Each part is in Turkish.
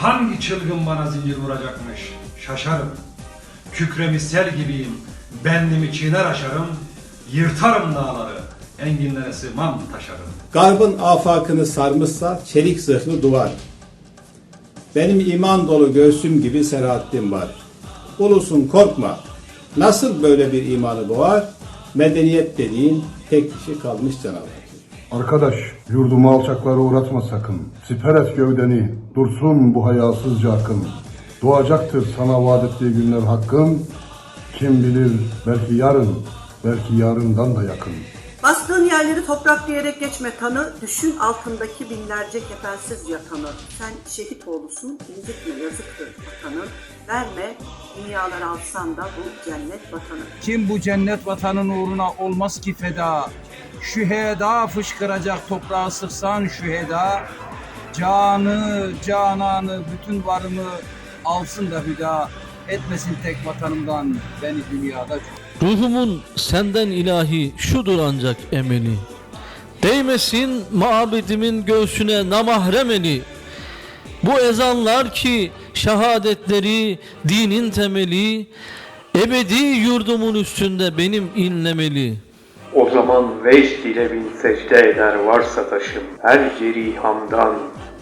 Hangi çılgın bana zincir vuracakmış şaşarım. Kükremi sel gibiyim, bendimi çiğner aşarım. Yırtarım dağları, enginlere sığmam taşarım. Garbın afakını sarmışsa çelik zırhlı duvar. Benim iman dolu göğsüm gibi Selahattin var. Ulusun korkma. Nasıl böyle bir imanı boğar? Medeniyet dediğin tek kişi kalmış canavar. Arkadaş, yurdumu alçaklara uğratma sakın. Siper et gövdeni, dursun bu hayasızca akın. Doğacaktır sana vaat ettiği günler hakkın. Kim bilir belki yarın, belki yarından da yakın. Bastığın yerleri topraklayarak geçme tanı, düşün altındaki binlerce kefensiz yatanı. Sen şehit oğlusun, incitme yazıktır vatanı. Verme, dünyalar alsan da bu cennet vatanı. Kim bu cennet vatanın uğruna olmaz ki feda? Şüheda fışkıracak toprağı sıksan şüheda. Canı, cananı, bütün varımı alsın da hüda. Etmesin tek vatanımdan beni dünyada Ruhumun senden ilahi şudur ancak emeli. Değmesin mabedimin göğsüne namahrem eli. Bu ezanlar ki şehadetleri dinin temeli. Ebedi yurdumun üstünde benim inlemeli. O zaman vecd ile bin secde eder varsa taşım Her cerihamdan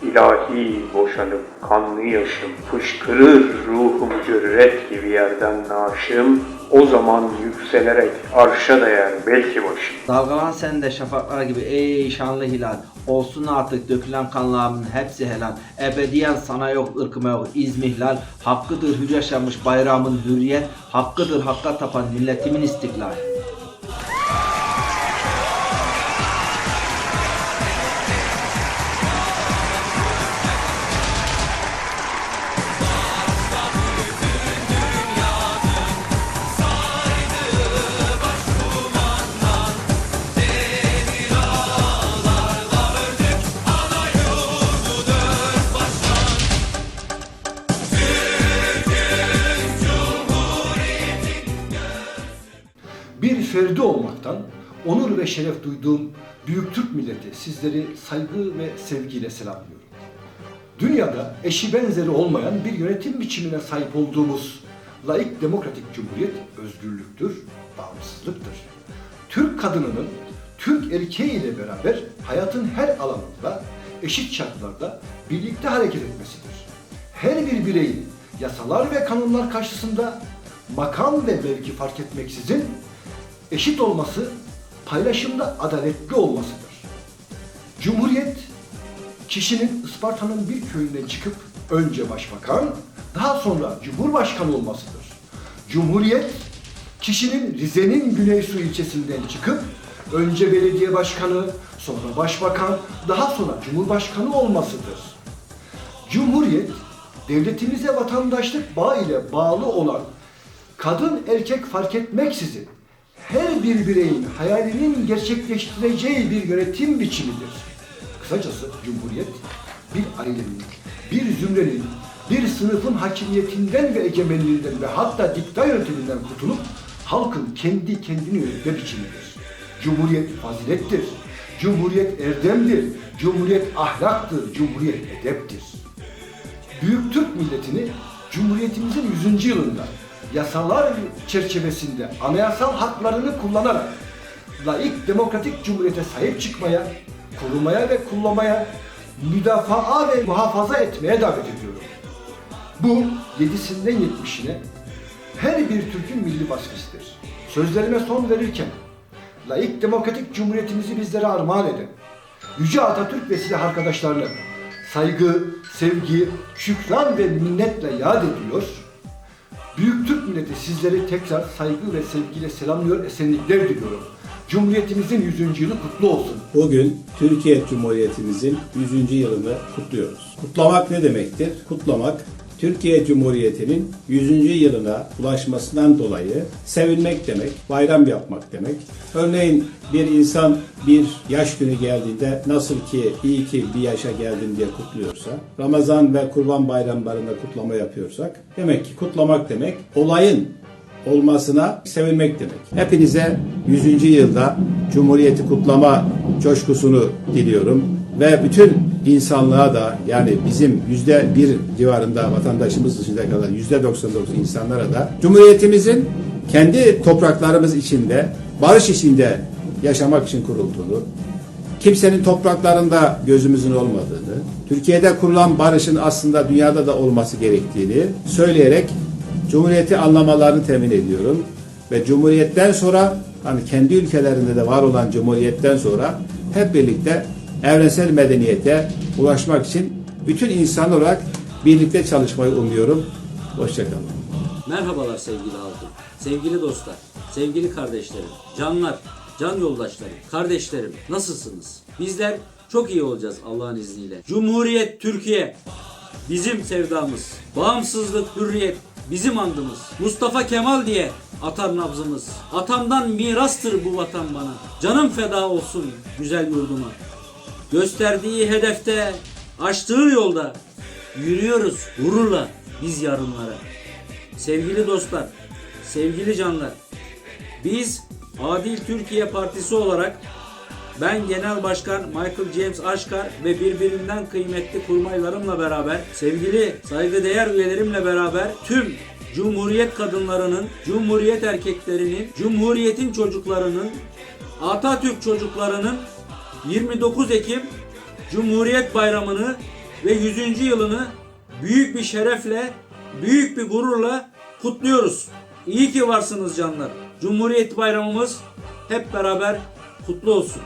ilahi boşanıp kanlı yaşım Fışkırır ruhum cürret gibi yerden naşım O zaman yükselerek arşa değer belki başım Dalgalan sen de şafaklar gibi ey şanlı hilal. Olsun artık dökülen kanlarımın hepsi helal. Ebediyen sana yok ırkıma yok izmihlal. Hakkıdır hür yaşanmış bayramın hürriyet. Hakkıdır hakka tapan milletimin istiklal. Bir ferdi olmaktan onur ve şeref duyduğum büyük Türk milleti sizleri saygı ve sevgiyle selamlıyorum. Dünyada eşi benzeri olmayan bir yönetim biçimine sahip olduğumuz laik demokratik cumhuriyet özgürlüktür, bağımsızlıktır. Türk kadınının Türk erkeği ile beraber hayatın her alanında eşit şartlarda birlikte hareket etmesidir. Her bir bireyin yasalar ve kanunlar karşısında makam ve mevki fark etmeksizin eşit olması, paylaşımda adaletli olmasıdır. Cumhuriyet, kişinin Isparta'nın bir köyünden çıkıp önce başbakan, daha sonra cumhurbaşkanı olmasıdır. Cumhuriyet, kişinin Rize'nin Güneysu ilçesinden çıkıp önce belediye başkanı, sonra başbakan, daha sonra cumhurbaşkanı olmasıdır. Cumhuriyet, devletimize vatandaşlık bağı ile bağlı olan kadın erkek fark etmeksizin her bir bireyin hayalinin gerçekleştireceği bir yönetim biçimidir. Kısacası Cumhuriyet bir ailenin, bir zümrenin, bir sınıfın hakimiyetinden ve egemenliğinden ve hatta dikta yönetiminden kurtulup halkın kendi kendini yönetme biçimidir. Cumhuriyet fazilettir. Cumhuriyet erdemdir. Cumhuriyet ahlaktır. Cumhuriyet edeptir. Büyük Türk milletini Cumhuriyetimizin 100. yılında yasalar çerçevesinde anayasal haklarını kullanarak laik demokratik cumhuriyete sahip çıkmaya, korumaya ve kullanmaya, müdafaa ve muhafaza etmeye davet ediyorum. Bu yedisinden yetmişine her bir Türk'ün milli baskısıdır. Sözlerime son verirken laik demokratik cumhuriyetimizi bizlere armağan eden Yüce Atatürk ve silah arkadaşlarını saygı, sevgi, şükran ve minnetle yad ediyor. Büyük Türk milleti sizleri tekrar saygı ve sevgiyle selamlıyor, esenlikler diliyorum. Cumhuriyetimizin 100. yılı kutlu olsun. Bugün Türkiye Cumhuriyetimizin 100. yılını kutluyoruz. Kutlamak ne demektir? Kutlamak Türkiye Cumhuriyeti'nin 100. yılına ulaşmasından dolayı sevinmek demek, bayram yapmak demek. Örneğin bir insan bir yaş günü geldiğinde nasıl ki iyi ki bir yaşa geldim diye kutluyorsa, Ramazan ve Kurban bayramlarında kutlama yapıyorsak, demek ki kutlamak demek olayın olmasına sevinmek demek. Hepinize 100. yılda Cumhuriyeti kutlama coşkusunu diliyorum ve bütün insanlığa da yani bizim yüzde bir civarında vatandaşımız dışında kalan yüzde 99 insanlara da Cumhuriyetimizin kendi topraklarımız içinde barış içinde yaşamak için kurulduğunu, kimsenin topraklarında gözümüzün olmadığını, Türkiye'de kurulan barışın aslında dünyada da olması gerektiğini söyleyerek Cumhuriyeti anlamalarını temin ediyorum. Ve Cumhuriyet'ten sonra hani kendi ülkelerinde de var olan Cumhuriyet'ten sonra hep birlikte evrensel medeniyete ulaşmak için bütün insan olarak birlikte çalışmayı umuyorum. Hoşçakalın. Merhabalar sevgili halkım, sevgili dostlar, sevgili kardeşlerim, canlar, can yoldaşlarım, kardeşlerim nasılsınız? Bizler çok iyi olacağız Allah'ın izniyle. Cumhuriyet Türkiye bizim sevdamız. Bağımsızlık, hürriyet bizim andımız. Mustafa Kemal diye atar nabzımız. Atamdan mirastır bu vatan bana. Canım feda olsun güzel yurduma. Gösterdiği hedefte, açtığı yolda yürüyoruz gururla biz yarınlara. Sevgili dostlar, sevgili canlar, biz Adil Türkiye Partisi olarak ben Genel Başkan Michael James Aşkar ve birbirinden kıymetli kurmaylarımla beraber, sevgili saygıdeğer üyelerimle beraber tüm Cumhuriyet kadınlarının, Cumhuriyet erkeklerinin, Cumhuriyetin çocuklarının, Atatürk çocuklarının 29 Ekim Cumhuriyet Bayramı'nı ve 100. yılını büyük bir şerefle, büyük bir gururla kutluyoruz. İyi ki varsınız canlar. Cumhuriyet Bayramımız hep beraber kutlu olsun.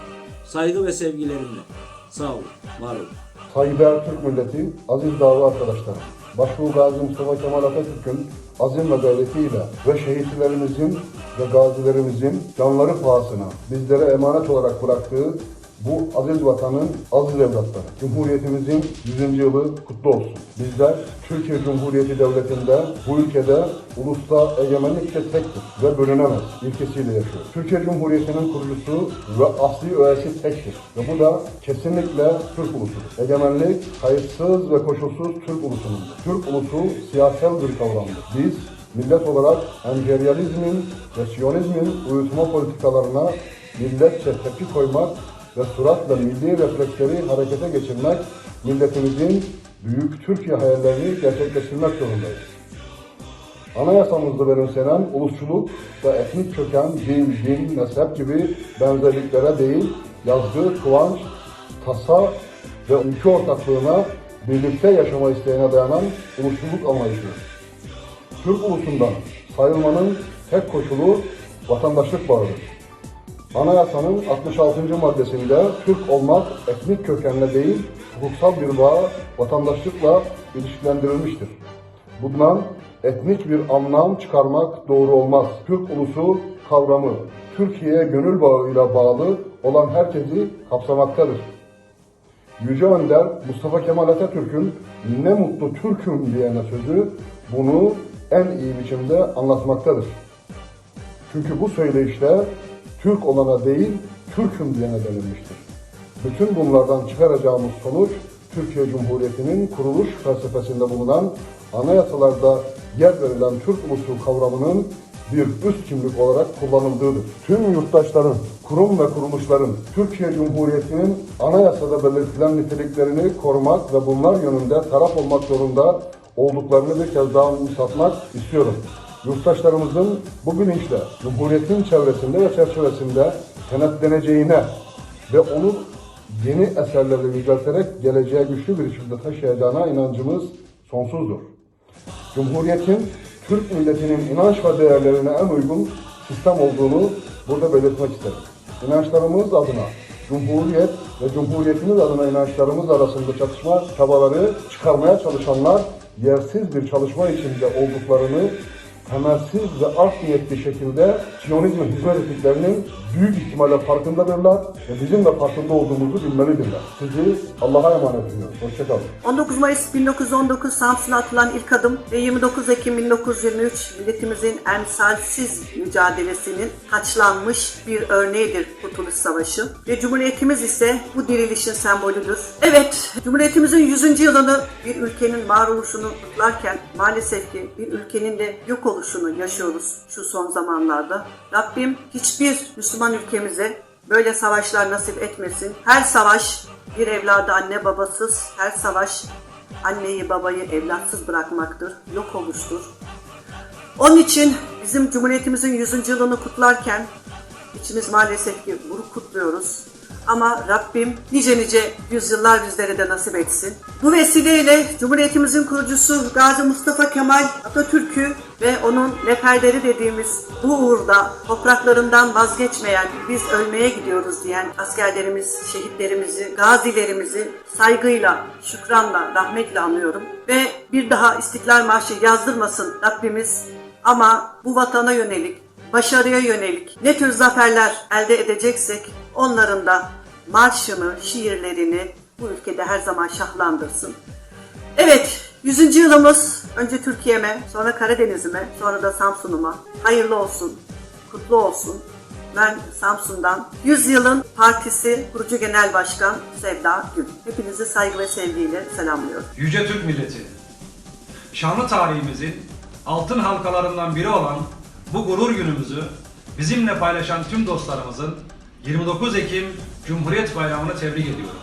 Saygı ve sevgilerimle. Sağ olun, var olun. Saygıdeğer Türk milleti, aziz dava arkadaşlar. Başbuğ Gazi Mustafa Kemal Atatürk'ün azim ve gayretiyle ve şehitlerimizin ve gazilerimizin canları pahasına bizlere emanet olarak bıraktığı bu aziz vatanın aziz evlatları. Cumhuriyetimizin 100. yılı kutlu olsun. Bizler Türkiye Cumhuriyeti Devleti'nde bu ülkede ulusta egemenlik de tektir ve bölünemez ilkesiyle yaşıyoruz. Türkiye Cumhuriyeti'nin kurucusu ve asli öğesi tektir. Ve bu da kesinlikle Türk ulusudur. Egemenlik kayıtsız ve koşulsuz Türk ulusunundur. Türk ulusu siyasal bir kavramdır. Biz millet olarak emperyalizmin ve siyonizmin uyutma politikalarına milletçe tepki koymak ve suratla milli refleksleri harekete geçirmek, milletimizin büyük Türkiye hayallerini gerçekleştirmek zorundayız. Anayasamızda benimsenen ulusçuluk ve etnik köken, dil, din, mezhep gibi benzerliklere değil, yazgı, kıvanç, tasa ve ülke ortaklığına birlikte yaşama isteğine dayanan ulusçuluk anlayışıdır. Türk ulusundan sayılmanın tek koşulu vatandaşlık bağıdır. Anayasanın 66. maddesinde Türk olmak etnik kökenle değil, hukuksal bir bağ, vatandaşlıkla ilişkilendirilmiştir. Bundan etnik bir anlam çıkarmak doğru olmaz. Türk ulusu kavramı Türkiye'ye gönül bağıyla bağlı olan herkesi kapsamaktadır. Yüce Önder Mustafa Kemal Atatürk'ün ne mutlu Türk'üm diyene sözü bunu en iyi biçimde anlatmaktadır. Çünkü bu söyleyişte Türk olana değil, Türk'üm diyene denilmiştir. Bütün bunlardan çıkaracağımız sonuç, Türkiye Cumhuriyeti'nin kuruluş felsefesinde bulunan anayasalarda yer verilen Türk ulusu kavramının bir üst kimlik olarak kullanıldığıdır. Tüm yurttaşların, kurum ve kuruluşların Türkiye Cumhuriyeti'nin anayasada belirtilen niteliklerini korumak ve bunlar yönünde taraf olmak zorunda olduklarını bir kez daha anımsatmak istiyorum. Yurttaşlarımızın bu bilinçle Cumhuriyet'in çevresinde ve çerçevesinde kenetleneceğine ve onu yeni eserlerle yücelterek geleceğe güçlü bir biçimde taşıyacağına inancımız sonsuzdur. Cumhuriyetin Türk milletinin inanç ve değerlerine en uygun sistem olduğunu burada belirtmek isterim. İnançlarımız adına Cumhuriyet ve Cumhuriyetimiz adına inançlarımız arasında çatışma çabaları çıkarmaya çalışanlar yersiz bir çalışma içinde olduklarını temelsiz ve art niyetli şekilde Siyonizme hizmet ettiklerinin büyük ihtimalle farkındadırlar ve bizim de farkında olduğumuzu bilmelidirler. Sizi Allah'a emanet ediyorum. Hoşçakalın. 19 Mayıs 1919 Samsun'a atılan ilk adım ve 29 Ekim 1923 milletimizin emsalsiz mücadelesinin taçlanmış bir örneğidir Kurtuluş Savaşı. Ve Cumhuriyetimiz ise bu dirilişin sembolüdür. Evet, Cumhuriyetimizin 100. yılını bir ülkenin varoluşunu kutlarken maalesef ki bir ülkenin de yok oluşunu yaşıyoruz şu son zamanlarda. Rabbim hiçbir Müslüman ülkemize böyle savaşlar nasip etmesin. Her savaş bir evladı anne babasız, her savaş anneyi babayı evlatsız bırakmaktır, yok oluştur. Onun için bizim Cumhuriyetimizin 100. yılını kutlarken içimiz maalesef ki buruk kutluyoruz. Ama Rabbim nice nice yüzyıllar bizlere de nasip etsin. Bu vesileyle Cumhuriyetimizin kurucusu Gazi Mustafa Kemal Atatürk'ü ve onun neferleri dediğimiz bu uğurda topraklarından vazgeçmeyen, biz ölmeye gidiyoruz diyen askerlerimiz, şehitlerimizi, gazilerimizi saygıyla, şükranla, rahmetle anıyorum. Ve bir daha İstiklal Marşı yazdırmasın Rabbimiz ama bu vatana yönelik, başarıya yönelik ne tür zaferler elde edeceksek onların da marşını, şiirlerini bu ülkede her zaman şahlandırsın. Evet, 100. yılımız önce Türkiye'me, sonra Karadeniz'ime, sonra da Samsun'uma hayırlı olsun, kutlu olsun. Ben Samsun'dan 100 yılın partisi kurucu genel başkan Sevda Gül. Hepinizi saygı ve sevgiyle selamlıyorum. Yüce Türk milleti, şanlı tarihimizin altın halkalarından biri olan bu gurur günümüzü bizimle paylaşan tüm dostlarımızın 29 Ekim Cumhuriyet Bayramı'nı tebrik ediyorum.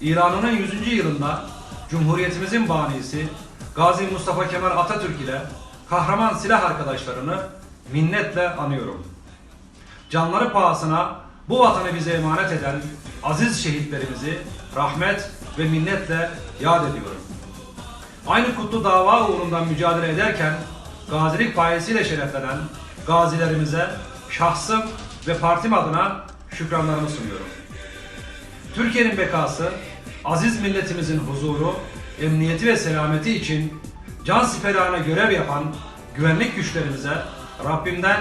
İran'ının 100. yılında Cumhuriyetimizin banisi Gazi Mustafa Kemal Atatürk ile kahraman silah arkadaşlarını minnetle anıyorum. Canları pahasına bu vatanı bize emanet eden aziz şehitlerimizi rahmet ve minnetle yad ediyorum. Aynı kutlu dava uğrundan mücadele ederken gazilik payesiyle şereflenen gazilerimize şahsım ve partim adına şükranlarımı sunuyorum. Türkiye'nin bekası, aziz milletimizin huzuru, emniyeti ve selameti için can siperhane görev yapan güvenlik güçlerimize Rabbimden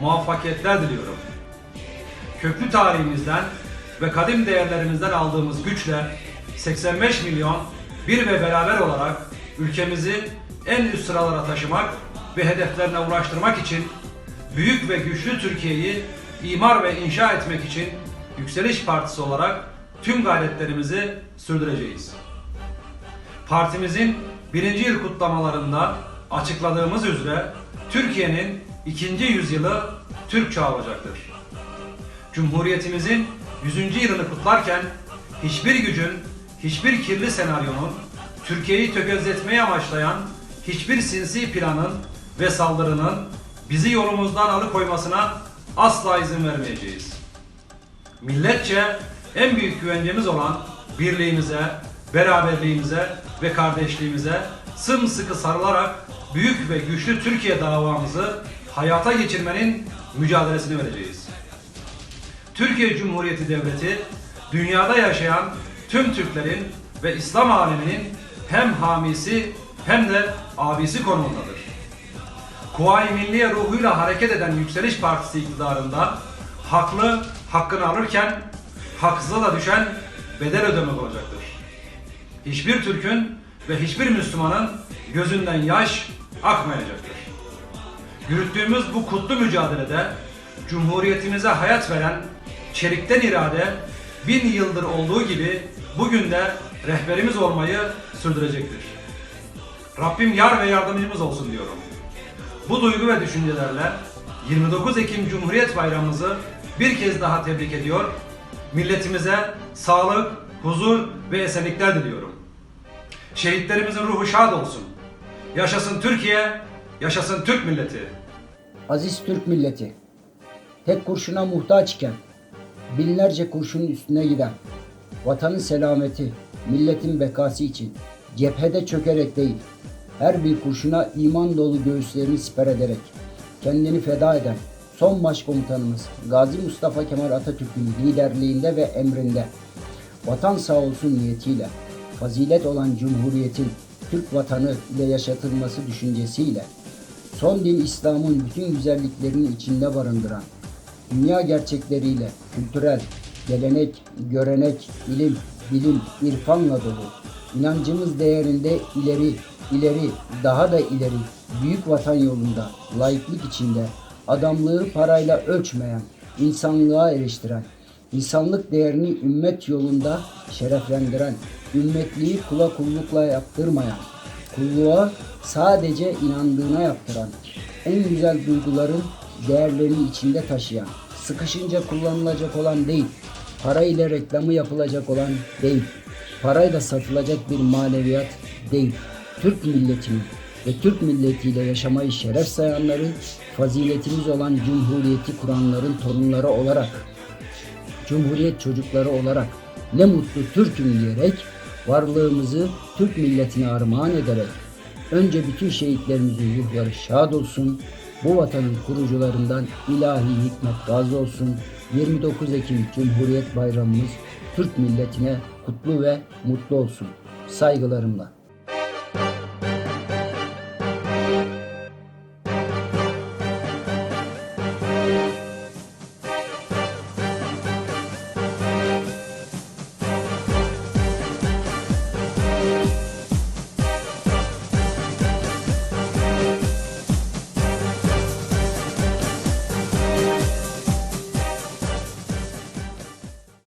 muvaffakiyetler diliyorum. Köklü tarihimizden ve kadim değerlerimizden aldığımız güçle 85 milyon bir ve beraber olarak ülkemizi en üst sıralara taşımak ve hedeflerine ulaştırmak için büyük ve güçlü Türkiye'yi imar ve inşa etmek için Yükseliş Partisi olarak tüm gayretlerimizi sürdüreceğiz. Partimizin birinci yıl kutlamalarında açıkladığımız üzere Türkiye'nin ikinci yüzyılı Türk çağı olacaktır. Cumhuriyetimizin 100. yılını kutlarken hiçbir gücün, hiçbir kirli senaryonun Türkiye'yi tökezletmeyi amaçlayan hiçbir sinsi planın ve saldırının bizi yolumuzdan alıkoymasına asla izin vermeyeceğiz. Milletçe en büyük güvencemiz olan birliğimize, beraberliğimize ve kardeşliğimize sımsıkı sarılarak büyük ve güçlü Türkiye davamızı hayata geçirmenin mücadelesini vereceğiz. Türkiye Cumhuriyeti Devleti, dünyada yaşayan tüm Türklerin ve İslam aleminin hem hamisi hem de abisi konumundadır. Kuvayi Milliye ruhuyla hareket eden Yükseliş Partisi iktidarında haklı hakkını alırken haksıza da düşen bedel ödemek olacaktır. Hiçbir Türk'ün ve hiçbir Müslümanın gözünden yaş akmayacaktır. Yürüttüğümüz bu kutlu mücadelede Cumhuriyetimize hayat veren çelikten irade bin yıldır olduğu gibi bugün de rehberimiz olmayı sürdürecektir. Rabbim yar ve yardımcımız olsun diyorum. Bu duygu ve düşüncelerle 29 Ekim Cumhuriyet Bayramımızı bir kez daha tebrik ediyor. Milletimize sağlık, huzur ve esenlikler diliyorum. Şehitlerimizin ruhu şad olsun. Yaşasın Türkiye, yaşasın Türk milleti. Aziz Türk milleti, tek kurşuna muhtaç iken, binlerce kurşunun üstüne giden, vatanın selameti, milletin bekası için cephede çökerek değil, her bir kurşuna iman dolu göğüslerini siper ederek, kendini feda eden son başkomutanımız Gazi Mustafa Kemal Atatürk'ün liderliğinde ve emrinde, vatan sağ olsun niyetiyle, fazilet olan Cumhuriyet'in Türk vatanı ile yaşatılması düşüncesiyle, Son din İslam'ın bütün güzelliklerini içinde barındıran, dünya gerçekleriyle kültürel, gelenek, görenek, ilim, bilim, irfanla dolu, inancımız değerinde ileri, ileri, daha da ileri, büyük vatan yolunda, laiklik içinde, adamlığı parayla ölçmeyen, insanlığa eleştiren, insanlık değerini ümmet yolunda şereflendiren, ümmetliği kula kullukla yaptırmayan, kulluğa sadece inandığına yaptıran, en güzel duyguların değerlerini içinde taşıyan, sıkışınca kullanılacak olan değil, para ile reklamı yapılacak olan değil, parayla satılacak bir maneviyat değil, Türk milletinin ve Türk milletiyle yaşamayı şeref sayanların, faziletimiz olan Cumhuriyeti kuranların torunları olarak Cumhuriyet çocukları olarak ne mutlu Türk'üm diyerek varlığımızı Türk milletine armağan ederek önce bütün şehitlerimizin ruhları şad olsun, bu vatanın kurucularından ilahi hikmet razı olsun, 29 Ekim Cumhuriyet Bayramımız Türk milletine kutlu ve mutlu olsun. Saygılarımla.